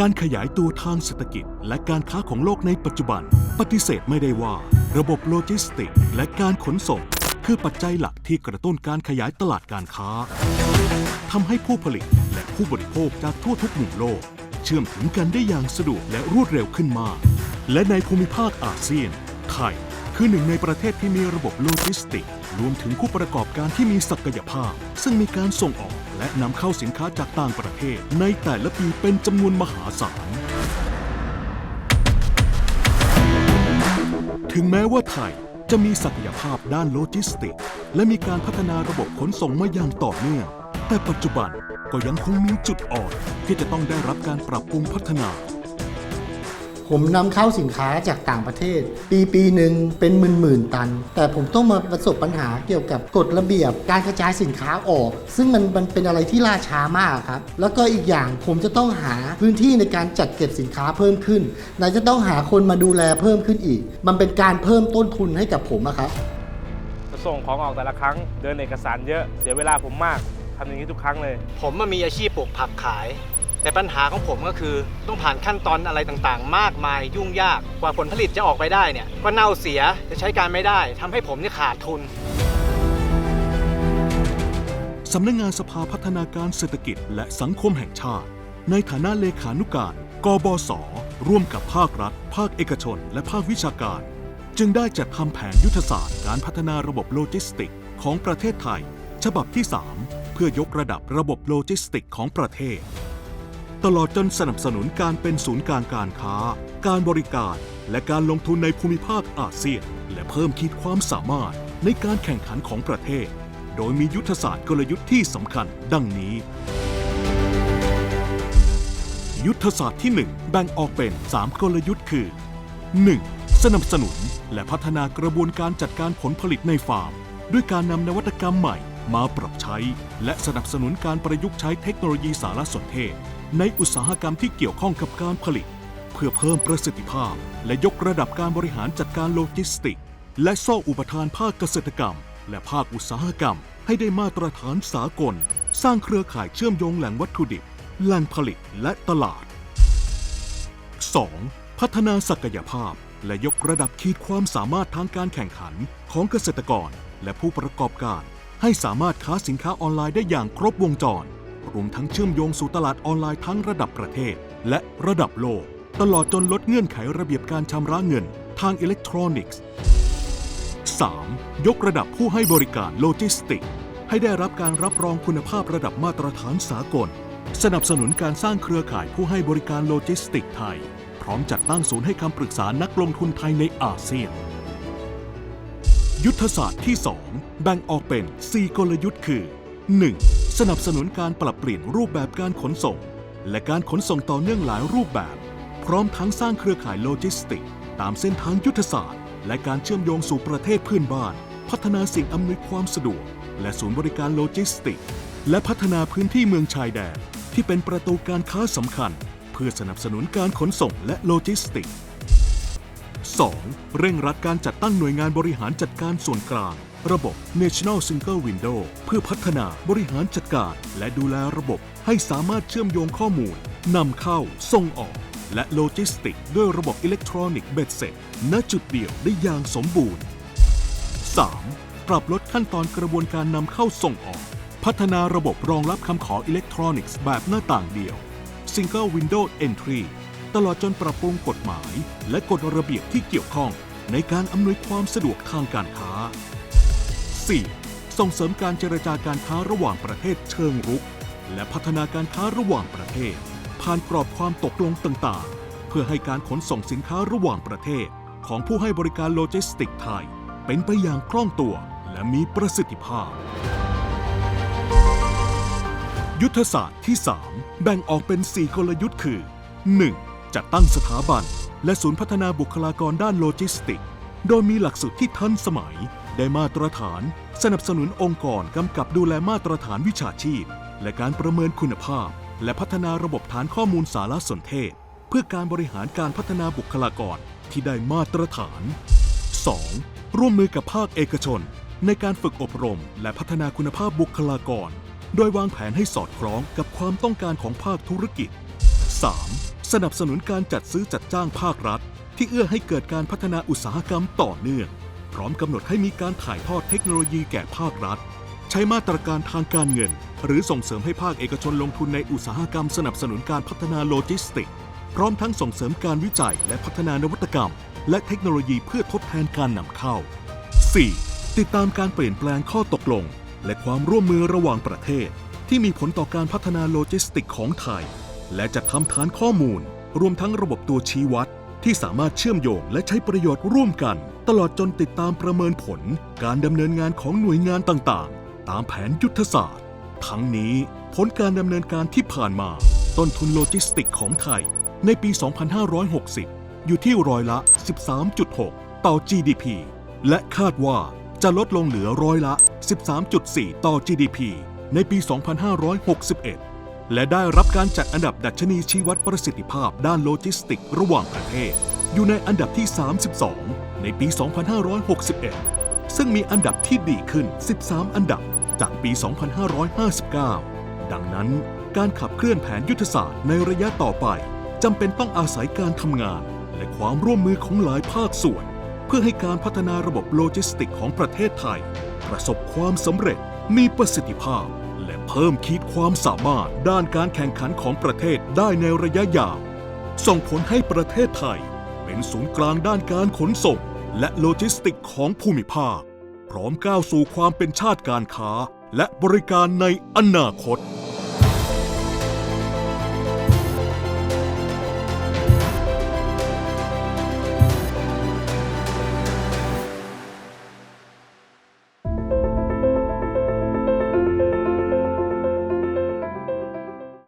การขยายตัวทางเศรษฐกิจ และการค้าของโลกในปัจจุบัน ปฏิเสธไม่ได้ว่า ระบบโลจิสติก และการขนส่ง คือปัจจัยหลักที่กระตุ้นการขยายตลาดการค้าทำให้ผู้ผลิตและผู้บริโภคจากทั่วทุกมุมโลก เชื่อมถึงกันได้อย่างสะดวกและรวดเร็วขึ้นมาก และในภูมิภาคอาเซียน ไทย คือหนึ่งในประเทศที่มีระบบโลจิสติก รวมถึงผู้ประกอบการที่มีศักยภาพ ซึ่งมีการส่งออกและนำเข้าสินค้าจากต่างประเทศ ในแต่ละปีเป็นจำนวนมหาศาล ถึงแม้ว่าไทยจะมีศักยภาพด้านโลจิสติกส์และมีการพัฒนาระบบขนส่งมาอย่างต่อเนื่อง แต่ปัจจุบันก็ยังคงมีจุดอ่อนที่จะต้องได้รับการปรับปรุงพัฒนา ผมนำเข้าสินค้าจากต่างประเทศ ปีปีหนึ่งเป็นหมื่นหมื่นๆตัน แต่ผมต้องมาประสบปัญหาเกี่ยวกับกฎระเบียบการกระจายสินค้าออก ซึ่งมันมันเป็นอะไรที่ล่าช้ามากครับ แล้วก็อีกอย่างผมจะต้องหาพื้นที่ในการจัดเก็บสินค้าเพิ่มขึ้นไหนจะต้องหาคนมาดูแลเพิ่มขึ้นอีก มันเป็นการเพิ่มต้นทุนให้กับผมอะครับจะส่งของออกแต่ละครั้งเดินเอกสารเยอะเสียเวลาผมมากทำอย่างนี้ทุกครั้งเลย ผมมามีอาชีพปลูกผักขาย แต่ปัญหาของผมก็คือต้องผ่านขั้นตอนอะไรต่างๆ มากมายยุ่งยากกว่าผลผลิตจะออกไปได้เนี่ยก็เน่าเสียจะใช้การไม่ได้ทำให้ผมเนี่ยขาดทุนสำนักงานสภาพัฒนาการเศรษฐกิจและสังคมแห่งชาติ ในฐานะเลขานุการกบสร่วมกับภาครัฐ ภาคเอกชน และภาควิชาการ จึงได้จัดทำแผนยุทธศาสตร์การพัฒนาระบบโลจิสติกของประเทศไทย ฉบับที่ 3 เพื่อยกระดับระบบโลจิสติกของประเทศ ตลอดจนสนับสนุนการเป็นศูนย์กลางการค้า การบริการ และการลงทุนในภูมิภาคอาเซียน และเพิ่มขีดความสามารถในการแข่งขันของประเทศ โดยมียุทธศาสตร์กลยุทธ์ที่สำคัญ ดังนี้ ยุทธศาสตร์ที่ 1 แบ่งออกเป็น 3 กลยุทธ์คือ 1. สนับสนุนและพัฒนากระบวนการจัดการผลผลิตในฟาร์ม ด้วยการนำนวัตกรรมใหม่มาปรับใช้ และสนับสนุนการประยุกต์ใช้เทคโนโลยีสารสนเทศ ในอุตสาหกรรมที่เกี่ยวข้องกับการผลิต เพื่อเพิ่มประสิทธิภาพ และยกระดับการบริหารจัดการโลจิสติกส์และโซ่อุปทานภาคเกษตรกรรม และภาคอุตสาหกรรม ให้ได้มาตรฐานสากล สร้างเครือข่ายเชื่อมโยงแหล่งวัตถุดิบแหล่งผลิตและตลาด 2. พัฒนาศักยภาพ และยกระดับขีดความสามารถทางการแข่งขันของเกษตรกร และผู้ประกอบการ ให้สามารถค้าสินค้าออนไลน์ได้อย่างครบวงจร รวมทั้งเชื่อมโยงสู่ตลาดออนไลน์ทั้งระดับประเทศ และระดับโลก ตลอดจนลดเงื่อนไขระเบียบการชำระเงินทางอิเล็กทรอนิกส์ 3. ยกระดับผู้ให้บริการโลจิสติกส์ให้ได้รับการรับรองคุณภาพระดับมาตรฐานสากล สนับสนุนการสร้างเครือข่ายผู้ให้บริการโลจิสติกส์ไทย พร้อมจัดตั้งศูนย์ให้คำปรึกษานักลงทุนไทยในอาเซียน ยุทธศาสตร์ที่ 2 แบ่งออกเป็น 4 กลยุทธ์คือ 1. สนับสนุนการปรับเปลี่ยนรูปแบบการขนส่ง และการขนส่งต่อเนื่องหลายรูปแบบ พร้อมทั้งสร้างเครือข่ายโลจิสติกส์ตามเส้นทางยุทธศาสตร์ และการเชื่อมโยงสู่ประเทศเพื่อนบ้าน พัฒนาสิ่งอำนวยความสะดวก และศูนย์บริการโลจิสติกส์และพัฒนาพื้นที่เมืองชายแดนที่เป็นประตูการค้าสำคัญ เพื่อสนับสนุนการขนส่งและโลจิสติกส์ 2. เร่งรัดการจัดตั้งหน่วยงานบริหารจัดการส่วนกลาง ระบบ National Single Window เพื่อพัฒนาบริหารจัดการ และดูแลระบบให้สามารถเชื่อมโยงข้อมูลนำเข้า ส่งออก และโลจิสติกส์ด้วยระบบอิเล็กทรอนิกส์เบ็ดเสร็จ ณจุดเดียวได้อย่างสมบูรณ์ 3. ปรับลดขั้นตอนกระบวนการนำเข้าส่งออก พัฒนาระบบรองรับคำขออิเล็กทรอนิกส์แบบหน้าต่างเดียว Single Window Entry ตลอดจนปรับปรุงกฎหมาย และกฎระเบียบที่เกี่ยวข้อง ในการอำนวยความสะดวกทางการค้า 4. ส่งเสริมการเจรจาการค้าระหว่างประเทศเชิงรุก และพัฒนาการค้าระหว่างประเทศ ผ่านกรอบความตกลงต่างๆ เพื่อให้การขนส่งสินค้าระหว่างประเทศ ของผู้ให้บริการโลจิสติกส์ไทย เป็นไปอย่างคล่องตัวและมีประสิทธิภาพ ยุทธศาสตร์ที่ 3 แบ่งออกเป็น 4 กลยุทธ์คือ 1. จัดตั้งสถาบัน และศูนย์พัฒนาบุคลากรด้านโลจิสติกส์โดยมีหลักสูตรที่ทันสมัย ได้มาตรฐาน สนับสนุนองค์กรกำกับดูแลมาตรฐานวิชาชีพ และการประเมินคุณภาพ และพัฒนาระบบฐานข้อมูลสารสนเทศ เพื่อการบริหารการพัฒนาบุคลากรที่ได้มาตรฐาน 2. ร่วมมือกับภาคเอกชน ในการฝึกอบรม และพัฒนาคุณภาพบุคลากร โดยวางแผนให้สอดคล้องกับความต้องการของภาคธุรกิจ 3. สสนับสนุนการจัดซื้อจัดจ้างภาครัฐ ที่เอื้อให้เกิดการพัฒนาอุตสาหกรรมต่อเนื่อง พร้อมกำหนดให้มีการถ่ายทอดเทคโนโลยีแก่ภาครัฐ ใช้มาตรการทางการเงิน หรือส่งเสริมให้ภาคเอกชนลงทุนในอุตสาหกรรมสนับสนุนการพัฒนาโลจิสติกส์พร้อมทั้งส่งเสริมการวิจัยและพัฒนานวัตกรรม และเทคโนโลยีเพื่อทดแทนการนำเข้า 4. ติดตามการเปลี่ยนแปลงข้อตกลง และความร่วมมือระหว่างประเทศ ที่มีผลต่อการพัฒนาโลจิสติกของไทย และจัดทำฐานข้อมูล รวมทั้งระบบตัวชี้วัด ที่สามารถเชื่อมโยงและใช้ประโยชน์ร่วมกัน ตลอดจนติดตามประเมินผลการดำเนินงานของหน่วยงานต่างๆ ตามแผนยุทธศาสตร์ ทั้งนี้ผลการดำเนินการที่ผ่านมา ต้นทุนโลจิสติกของไทย ในปี 2560 อยู่ที่ร้อยละ 13.6 ต่อ GDP และคาดว่าจะลดลงเหลือร้อยละ 13.4 ต่อ GDP ในปี 2561 และได้รับการจัดอันดับดัชนีชี้วัดประสิทธิภาพด้านโลจิสติกระหว่างประเทศ อยู่ในอันดับที่ 32 ในปี 2561 ซึ่งมีอันดับที่ดีขึ้น 13 อันดับจากปี 2559 ดังนั้นการขับเคลื่อนแผนยุทธศาสตร์ในระยะต่อไปจำเป็นต้องอาศัยการทำงาน และความร่วมมือของหลายภาคส่วน เพื่อให้การพัฒนาระบบโลจิสติกของประเทศไทย ประสบความสำเร็จมีประสิทธิภาพ เพิ่มขีดความสามารถด้านการแข่งขันของประเทศได้ในระยะยาว ส่งผลให้ประเทศไทย เป็นศูนย์กลางด้านการขนส่ง และโลจิสติกของภูมิภาค พร้อมก้าวสู่ความเป็นชาติการค้า และบริการในอนาคต